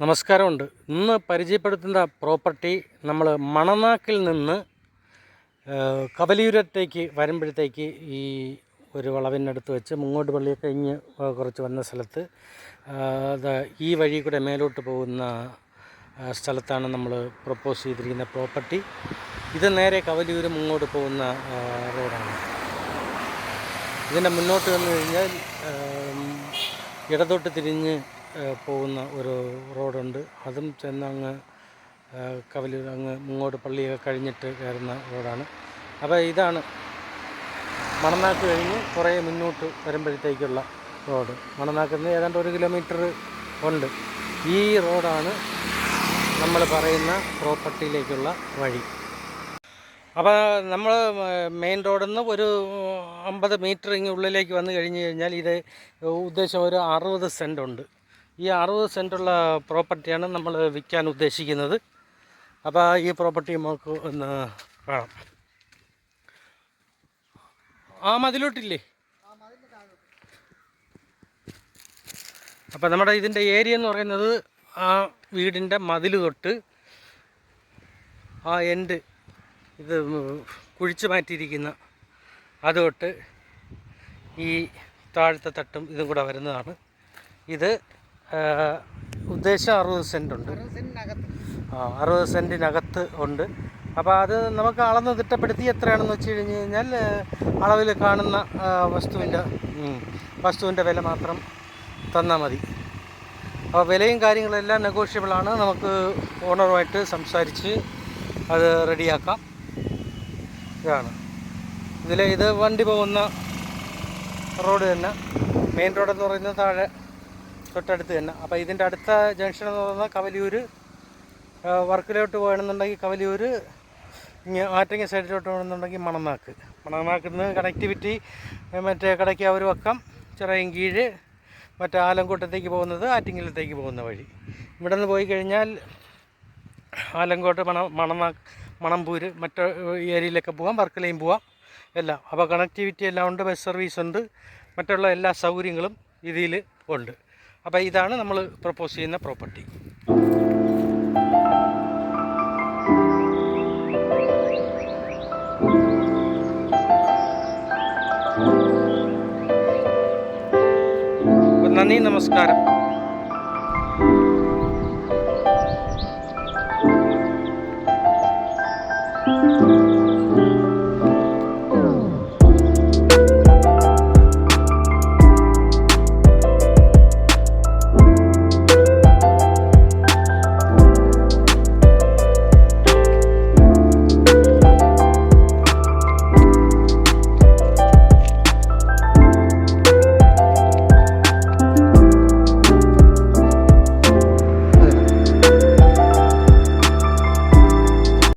നമസ്കാരമുണ്ട്. ഇന്ന് പരിചയപ്പെടുത്തുന്ന പ്രോപ്പർട്ടി നമ്മൾ മണനാക്കിൽ നിന്ന് കവലിയൂരത്തേക്ക് വരുമ്പോഴത്തേക്ക് ഈ ഒരു വളവിനടുത്ത് വെച്ച് മുങ്ങോട്ട് പള്ളി കഴിഞ്ഞ് കുറച്ച് വന്ന സ്ഥലത്ത് ഈ വഴി കൂടെ മേലോട്ട് പോകുന്ന സ്ഥലത്താണ് നമ്മൾ പ്രപ്പോസ് ചെയ്തിരിക്കുന്ന പ്രോപ്പർട്ടി. ഇത് നേരെ കവലിയൂർ മുങ്ങോട്ട് പോകുന്ന റോഡാണ്. ഇതിന്റെ മുന്നോട്ട് വന്നു കഴിഞ്ഞാൽ ഇടതോട്ട് തിരിഞ്ഞ് പോകുന്ന ഒരു റോഡുണ്ട്. അതും ചെന്ന് അങ്ങ് ആ, കവലൂർ അങ്ങ് മുങ്ങോട്ട് പള്ളിയൊക്കെ കഴിഞ്ഞിട്ട് കയറുന്ന റോഡാണ്. അപ്പോൾ ഇതാണ് മണനാക്ക് കഴിഞ്ഞ് കുറേ മുന്നോട്ട് വരുമ്പോഴത്തേക്കുള്ള റോഡ്. മണനാക്കിൽ നിന്ന് ഏതാണ്ട് ഒരു കിലോമീറ്റർ ഉണ്ട്. ഈ റോഡാണ് നമ്മൾ പറയുന്ന പ്രോപ്പർട്ടിയിലേക്കുള്ള വഴി. അപ്പോൾ നമ്മൾ മെയിൻ റോഡിൽ നിന്ന് ഒരു അമ്പത് മീറ്റർ ഇങ്ങ് ഉള്ളിലേക്ക് വന്നു കഴിഞ്ഞ് കഴിഞ്ഞാൽ ഇത് ഉദ്ദേശം ഒരു അറുപത് സെന്റ് ഉണ്ട് ഈ അറുപത് സെന്റുള്ള പ്രോപ്പർട്ടിയാണ് നമ്മൾ വിൽക്കാൻ ഉദ്ദേശിക്കുന്നത്. അപ്പോൾ ഈ പ്രോപ്പർട്ടി നമുക്ക് ഒന്ന് കാണാം. ആ മതിലോട്ടില്ലേ? അപ്പോൾ നമ്മുടെ ഇതിന്റെ ഏരിയ എന്ന് പറയുന്നത് ആ വീടിന്റെ മതിൽ തൊട്ട് ആ എൻഡ് ഇത് കുഴിച്ച് മാറ്റിയിരിക്കുന്ന അത് തൊട്ട് ഈ താഴത്തെ തട്ടും ഇതും കൂടെ വരുന്നതാണ്. ഇത് ഉദ്ദേശം അറുപത് സെന്റ് ഉണ്ട്. ആ അറുപത് സെന്റിനകത്ത് ഉണ്ട്. അപ്പോൾ അത് നമുക്ക് അളന്ന് തിട്ടപ്പെടുത്തി എത്രയാണെന്ന് വെച്ച് കഴിഞ്ഞ് കഴിഞ്ഞാൽ അളവിൽ കാണുന്ന വസ്തുവിന്റെ വസ്തുവിന്റെ വില മാത്രം തന്നാൽ മതി. അപ്പോൾ വിലയും കാര്യങ്ങളെല്ലാം നെഗോഷ്യബിളാണ് നമുക്ക് ഓണറുമായിട്ട് സംസാരിച്ച് അത് റെഡിയാക്കാം. ഇതാണ്. ഇതിൽ ഇത് വണ്ടി പോകുന്ന റോഡ് തന്നെ. മെയിൻ റോഡെന്ന് പറയുന്നത് താഴെ തൊട്ടടുത്ത് തന്നെ. അപ്പോൾ ഇതിന്റെ അടുത്ത ജംഗ്ഷൻ എന്ന് പറയുന്നത് കവലിയൂർ വർക്കിലോട്ട് പോകണമെന്നുണ്ടെങ്കിൽ കവലിയൂർ ആറ്റിങ്ങ സൈഡിലോട്ട് പോകണമെന്നുണ്ടെങ്കിൽ മണനാക്ക്. മണനാക്കിൽ നിന്ന് കണക്ടിവിറ്റി മറ്റേ കടയ്ക്കാവൂർ വക്കം ചിറയൻകീഴ് മറ്റേ ആലങ്കോട്ടത്തേക്ക് പോകുന്നത് ആറ്റിങ്ങലത്തേക്ക് പോകുന്ന വഴി. ഇവിടെ നിന്ന് പോയി കഴിഞ്ഞാൽ ആലങ്കോട്ട് മണ മണനാ മണമ്പൂര് മറ്റേ ഏരിയയിലൊക്കെ പോകാം വർക്കലയും പോവാം എല്ലാം. അപ്പോൾ കണക്ടിവിറ്റി എല്ലാം ഉണ്ട് ബസ് സർവീസ് ഉണ്ട് മറ്റുള്ള എല്ലാ സൗകര്യങ്ങളും ഇതിൽ ഉണ്ട്. അപ്പോൾ ഇതാണ് നമ്മൾ പ്രപ്പോസ് ചെയ്യുന്ന പ്രോപ്പർട്ടി നന്ദി നമസ്കാരം.